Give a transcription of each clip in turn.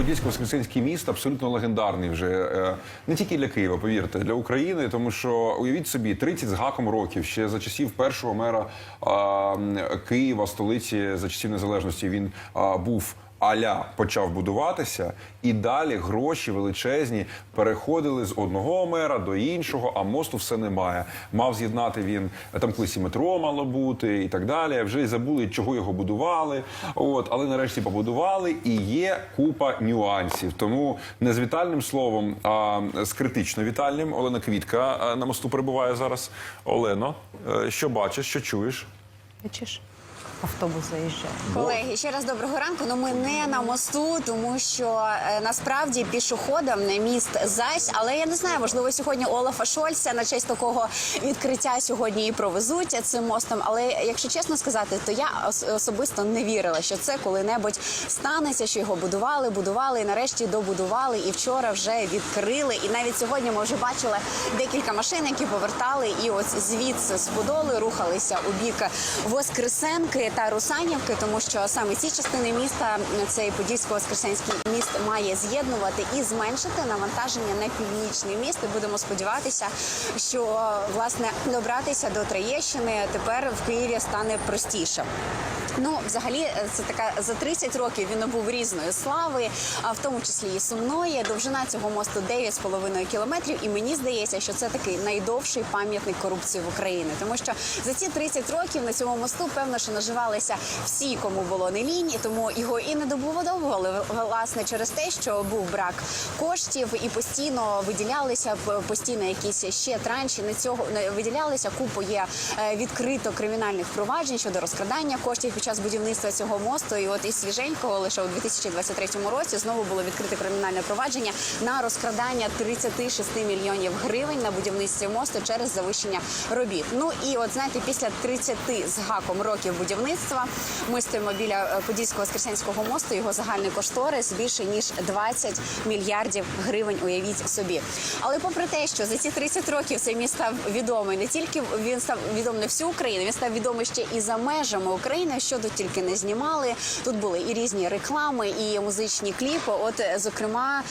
Подільсько-Воскресенський міст абсолютно легендарний вже е, не тільки для Києва, повірте, для України, тому що уявіть собі 30 з гаком років ще за часів першого мера Києва, столиці за часів незалежності. Він був. Аля почав будуватися, і далі гроші величезні переходили з одного мера до іншого, а мосту все немає. Мав з'єднати він там колись і метро мало бути і так далі. Вже й забули, чого його будували. От, але нарешті побудували, і є купа нюансів. Тому не з вітальним словом, а з критично вітальним. Олена Квітка на мосту перебуває зараз. Олено, е, що бачиш, що чуєш? Бачиш, автобус заїжджає. Колеги, ще раз доброго ранку. Ну ми не на мосту, тому що е, насправді пішоходом на міст зась. Але я не знаю, можливо, сьогодні Олафа Шольца на честь такого відкриття сьогодні і провезуть цим мостом. Але якщо чесно сказати, то я ос- особисто не вірила, що це коли-небудь станеться, що його будували, будували і нарешті добудували. І вчора вже відкрили. І навіть сьогодні ми вже бачили декілька машин, які повертали і ось звідси з Подоли рухалися у бік Воскресенки та Русанівки, тому що саме ці частини міста цей Подільсько-Воскресенський міст має з'єднувати і зменшити навантаження на північний міст. І будемо сподіватися, що власне добратися до Троєщини тепер в Києві стане простіше. Ну, взагалі, це така за 30 років він набув різної слави, а в тому числі і сумної. Довжина цього мосту 9,5 кілометрів. І мені здається, що це такий найдовший пам'ятник корупції в Україні, тому що за ці 30 років на цьому мосту певно, що наживалися всі, кому було не лінь, і тому його і не добудовували власне через те, що був брак коштів, і постійно виділялися постійно якісь ще транші. На цього не виділялися купу є е, відкрито кримінальних проваджень щодо розкрадання коштів під час будівництва цього мосту. І от і свіженького лише у 2023 році знову було відкрите кримінальне провадження на розкрадання 36 мільйонів гривень на будівництві мосту через завищення робіт. Ну і от знаєте, після 30 з гаком років будівництва ми стоїмо біля е, Подільського Воскресенського мосту. Його загальний кошторис більше ніж 20 мільярдів гривень. Уявіть собі. Але попри те, що за ці 30 років цей міст став відомий не тільки він став відомий на всю Україну, він став відомий ще і за межами України. Що тут тільки не знімали. Тут були і різні реклами, і музичні кліпи. От, е, зокрема,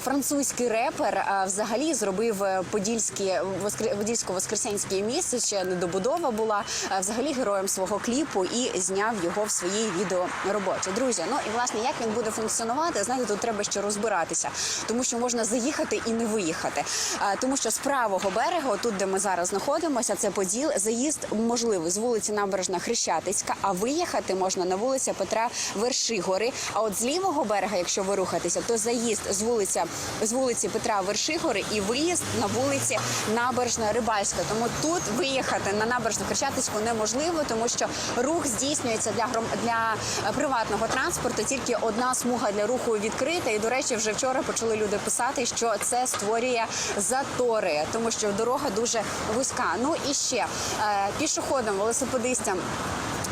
французький репер взагалі зробив е, подільський воскр... подільсько-воскресенський міст. Ще недобудова була взагалі героєм свого кліпу і зняв його в своїй відеороботі. Друзі, ну і власне як він буде функціонувати, знаєте, тут треба ще розбиратися, тому що можна заїхати і не виїхати. А, тому що з правого берега, тут де ми зараз знаходимося, це Поділ, заїзд можливий з вулиці Набережна Хрещатицька, а виїхати можна на вулиця Петра Вершигори. А от з лівого берега, якщо ви рухатеся, то заїзд з вулиця з вулиці Петра Вершигори і виїзд на вулиці Набережна Рибальська. Тому тут виїхати на набережну Хрещатицьку неможливо, тому що рух здійснюється для гром для приватного транспорту. Тільки одна смуга для руху відкрита. І до речі, вже вчора почали люди писати, що це створює затори, тому що дорога дуже вузька. Ну і ще е, пішоходам, велосипедистам.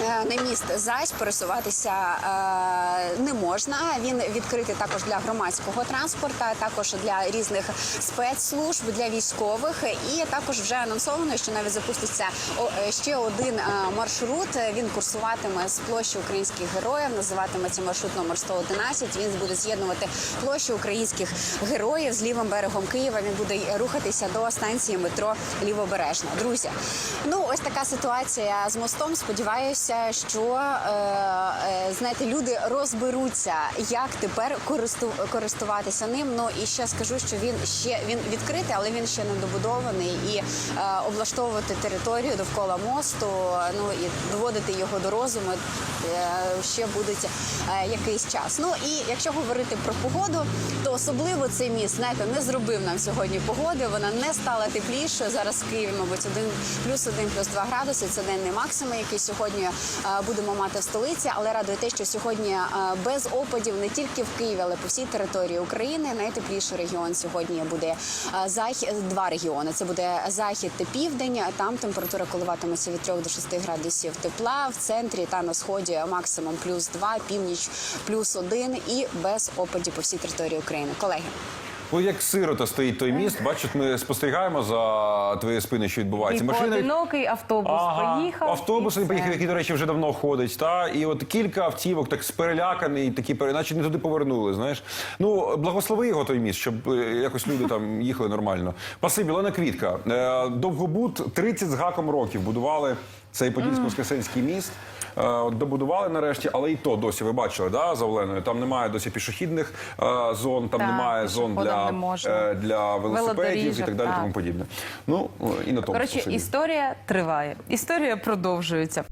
Е, На міст зась пересуватися е, не можна. Він відкритий також для громадського транспорту, також для різних спецслужб, для військових. І також вже анонсовано, що навіть запуститься е, ще один маршрут. Він курсуватиме з площі українських героїв. Називатиметься маршрут номер 111. Він буде з'єднувати площу українських героїв з лівим берегом Києва. Він буде рухатися до станції метро Лівобережна. Друзі, ну ось така ситуація з мостом. Сподіваюся, що е, е, знаєте, люди розберуться, як тепер користу, користуватися ним. Ну і ще скажу, що він ще він відкритий, але він ще не добудований. І е, облаштовувати територію довкола мосту, ну і доводити його до розуму ще буде е, якийсь час. Ну і якщо говорити про погоду, то особливо цей міст знаєте, не зробив нам сьогодні погоди. Вона не стала теплішою. Зараз в Києві, мабуть, один плюс один, плюс два градуси. Це денний максимум, який сьогодні будемо мати в столиці. Але радує те, що сьогодні е, без опадів не тільки в Києві, але по всій території України. Найтепліший регіон сьогодні буде е, захід. Два регіони. Це буде захід та південь. Там температура коливатиметься від 3 до 6 градусів тепла. В центрі та на сході максимум плюс 2, північ плюс 1 і без опадів по всій території України. Колеги. Ну, як сирота стоїть той міст, бачиш, ми спостерігаємо за твоєю спиною, що І відбувається. поодинокий автобус поїхав. Автобус і не поїхав, який, до речі, вже давно ходить. Та? І от кілька автівок, так переляканий, такі наче не туди повернули. Знаєш, ну благослови його той міст, щоб е, якось люди там їхали нормально. Пасибі, Олена Квітка. Е, Довгобуд 30 з гаком років будували цей Подільсько-Воскресенський міст. Е, добудували нарешті, але і то досі ви бачили, да, за Оленою. Там немає досі пішохідних е, зон, там Так, немає зон для, не е, для велосипедів і так далі, так. тому подібне. Ну і на тому Короче, історія триває. Історія продовжується.